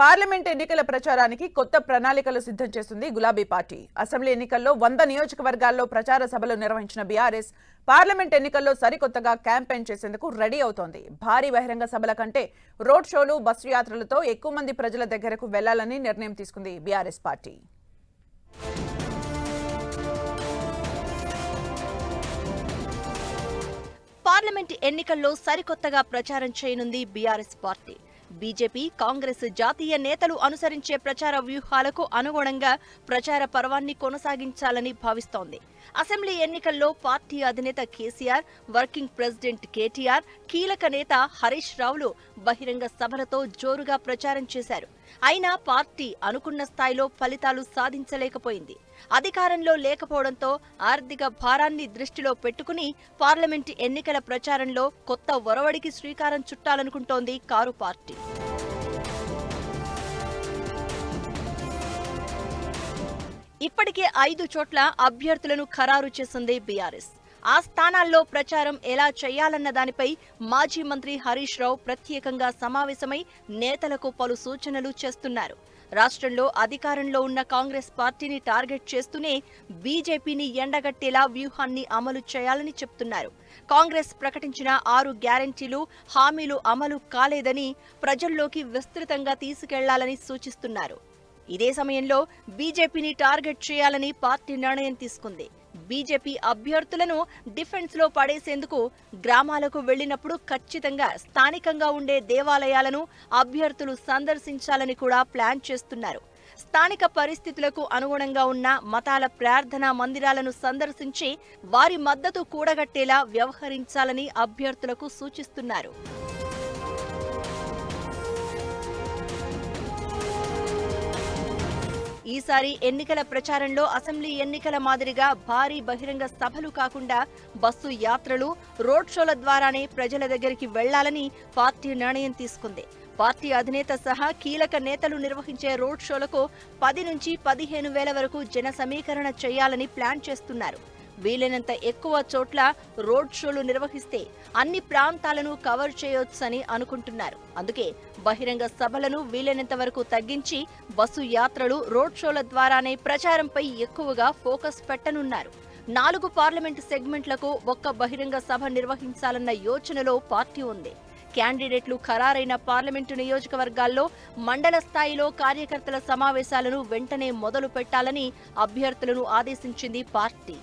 Parliament ఎన్నికల ప్రచారానికి కొత్త ప్రణాళికలు సిద్ధం చేస్తుంది గులాబీ పార్టీ. అసెంబ్లీ ఎన్నికల్లో వంద నియోజకవర్గాల్లో ప్రచార సభలు నిర్వహించిన బీఆర్ఎస్ పార్లమెంట్ ఎన్నికల్లో సరికొత్తగా క్యాంపెయిన్ చేసేందుకు రెడీ అవుతోంది. భారీ బహిరంగ సభల కంటే రోడ్ షోలు బస్సు యాత్రలతో ఎక్కువ మంది ప్రజల దగ్గరకు వెళ్ళాలని నిర్ణయం తీసుకుంది బీఆర్ఎస్ పార్టీ. పార్లమెంట్ ఎన్నికల్లో సరికొత్తగా ప్రచారం చేయనుంది బీఆర్ఎస్ పార్టీ. బీజేపీ కాంగ్రెస్ జాతీయ నేతలు అనుసరించే ప్రచార వ్యూహాలకు అనుగుణంగా ప్రచార పర్వాన్ని కొనసాగించాలని భావిస్తోంది. అసెంబ్లీ ఎన్నికల్లో పార్టీ అధినేత కేసీఆర్ వర్కింగ్ ప్రెసిడెంట్ కేటీఆర్ కీలక నేత హరీష్ రావులు బహిరంగ సభలతో జోరుగా ప్రచారం చేశారు. అయినా పార్టీ అనుకున్న స్థాయిలో ఫలితాలు సాధించలేకపోయింది. అధికారంలో లేకపోవడంతో ఆర్థిక భారాన్ని దృష్టిలో పెట్టుకుని పార్లమెంటు ఎన్నికల ప్రచారంలో కొత్త ఒరవడికి శ్రీకారం చుట్టాలనుకుంటోంది కారు పార్టీ. ఇప్పటికే ఐదు చోట్ల అభ్యర్థులను ఖరారు చేసింది బీఆర్ఎస్. ఆ స్థానాల్లో ప్రచారం ఎలా చేయాలన్న దానిపై మాజీ మంత్రి హరీష్ రావు ప్రత్యేకంగా సమావేశమై నేతలకు పలు సూచనలు చేస్తున్నారు. రాష్ట్రంలో అధికారంలో ఉన్న కాంగ్రెస్ పార్టీని టార్గెట్ చేస్తూనే బీజేపీని ఎండగట్టేలా వ్యూహాన్ని అమలు చేయాలని చెప్తున్నారు. కాంగ్రెస్ ప్రకటించిన ఆరు గ్యారంటీలు హామీలు అమలు కాలేదని ప్రజల్లోకి విస్తృతంగా తీసుకెళ్ళాలని సూచిస్తున్నారు. ఇదే సమయంలో బీజేపీని టార్గెట్ చేయాలని పార్టీ నిర్ణయం తీసుకుంది. బీజేపీ అభ్యర్థులను డిఫెన్స్లో పడేసేందుకు గ్రామాలకు వెళ్ళినప్పుడు ఖచ్చితంగా స్థానికంగా ఉండే దేవాలయాలను అభ్యర్థులు సందర్శించాలని కూడా ప్లాన్ చేస్తున్నారు. స్థానిక పరిస్థితులకు అనుగుణంగా ఉన్న మతాల ప్రార్థనా మందిరాలను సందర్శించి వారి మద్దతు కూడగట్టేలా వ్యవహరించాలని అభ్యర్థులకు సూచిస్తున్నారు. ఈసారి ఎన్నికల ప్రచారంలో అసెంబ్లీ ఎన్నికల మాదిరిగా భారీ బహిరంగ సభలు కాకుండా బస్సు యాత్రలు రోడ్ షోల ద్వారానే ప్రజల దగ్గరికి వెళ్ళాలని పార్టీ నిర్ణయం తీసుకుంది. పార్టీ అధినేత సహా కీలక నేతలు నిర్వహించే రోడ్ షోలకు పది నుంచి పదిహేను వేల వరకు జన సమీకరణ చేయాలని ప్లాన్ చేస్తున్నారు. వీలైనంత ఎక్కువ చోట్ల రోడ్ షోలు నిర్వహిస్తే అన్ని ప్రాంతాలను కవర్ చేయొచ్చని అనుకుంటున్నారు. అందుకే బహిరంగ సభలను వీలైనంత వరకు తగ్గించి బస్సు యాత్రలు రోడ్ షోల ద్వారానే ప్రచారంపై ఎక్కువగా ఫోకస్ పెట్టనున్నారు. నాలుగు పార్లమెంటు సెగ్మెంట్లకు ఒక్క బహిరంగ సభ నిర్వహించాలన్న యోచనలో పార్టీ ఉంది. క్యాండిడేట్లు ఖరారైన పార్లమెంటు నియోజకవర్గాల్లో మండల స్థాయిలో కార్యకర్తల సమావేశాలను వెంటనే మొదలు పెట్టాలని అభ్యర్థులను ఆదేశించింది పార్టీ.